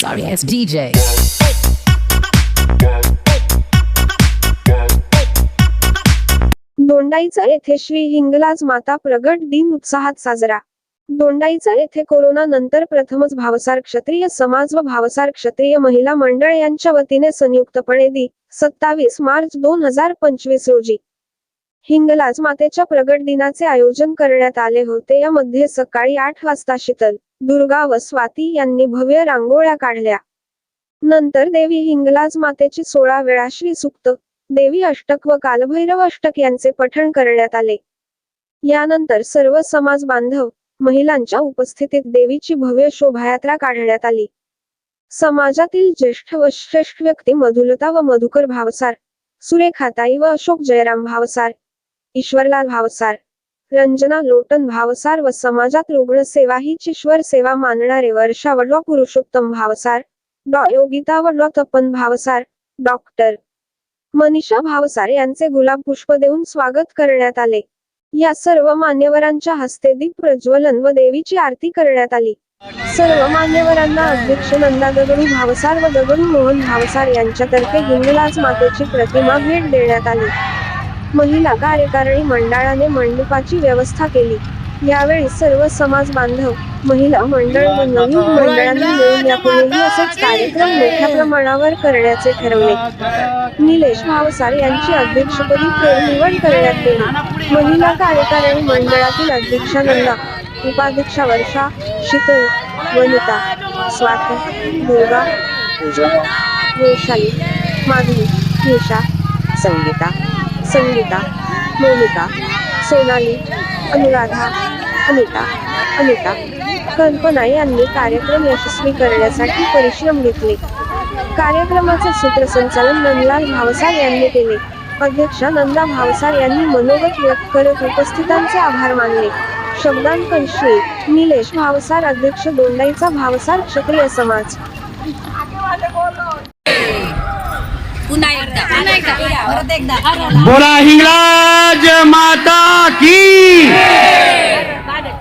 sorry ass DJ. Dondaicha येथे श्री हिंगलाज माता प्रगट दिन उत्साहात साजरा. दोंडाईचा येथे कोरोना नंतर प्रथमच भावसार क्षत्रिय समाज व भावसार क्षत्रिय महिला मंडळ यांच्या वतीने संयुक्तपणे दि सत्तावीस मार्च दोन हजार पंचवीस रोजी. हिंगलाज मातेच्या प्रगट दिनाचे आयोजन करण्यात आले होते. यामध्ये सकाळी आठ वाजता शीतल दुर्गा व स्वाती यांनी भव्य रांगोळ्या काढल्या. नंतर देवी हिंगलाज मातेची सोळा वेळा श्री सुक्त देवी अष्टक व कालभैरव अष्टक यांचे पठण करण्यात आले. यानंतर सर्व समाज बांधव महिलांच्या उपस्थितीत देवीची भव्य शोभायात्रा काढण्यात आली. समाजातील ज्येष्ठ व श्रेष्ठ व्यक्ती मधुलता व मधुकर भावसार सुरेखाताई व अशोक जयराम भावसार ईश्वरलाल भावसार रंजना लोटन भावसार व समाजात रुग्णसेवा ही ईश्वर सेवा मानणारे वर्षा वडवा पुरुषोत्तम भावसार डॉ. योगिता वडवा तपन भावसार डॉक्टर मनीषा भावसार यांचे गुलाब पुष्प देऊन स्वागत करण्यात आले. या सर्व मान्यवरांच्या हस्ते दीप प्रज्वलन व देवीची आरती करण्यात आली. सर्व मान्यवरांना अध्यक्ष नंदा दगडू भावसार व दगडू मोहन भावसार यांच्यातर्फे हिंगलाज मातेची प्रतिमा भेट देण्यात आली. महिला कार्यकारिणी मंडळाने मंडपाची व्यवस्था केली. यावेळी सर्व समाज बांधव महिला मंडळ व नवीन मंडळांनी मिळून यापुढेही असेच कार्यक्रम मोठ्या प्रमाणावर करण्याचे ठरवले. निलेश भावसार यांची अध्यक्षपदी फेरनिवड करण्यात गेली महिला कार्यकारिणी मंडळातील अध्यक्षा नंदा उपाध्यक्षा वर्षा शीतल वनिता स्वाती दुर्गा पूजा. वैशाली माधवी निशा संगीता. संगीता मोनिका सोनाली अनुराधा अनिता अनिता. कल्पना यांनी कार्यक्रम यशस्वी करण्यासाठी परिश्रम घेतले. कार्यक्रमाचे सूत्रसंचालन नंदलाल भावसार यांनी केले. अध्यक्षा नंदा भावसार यांनी मनोगत व्यक्त करत उपस्थितांचे आभार मानले. शब्दांकन श्री निलेश भावसार अध्यक्ष दोंडाईचा भावसार क्षत्रिय समाज. पुन्हा एकदा. पुन्हा एकदा. परत एकदा. बोला हिंगलाज माता की?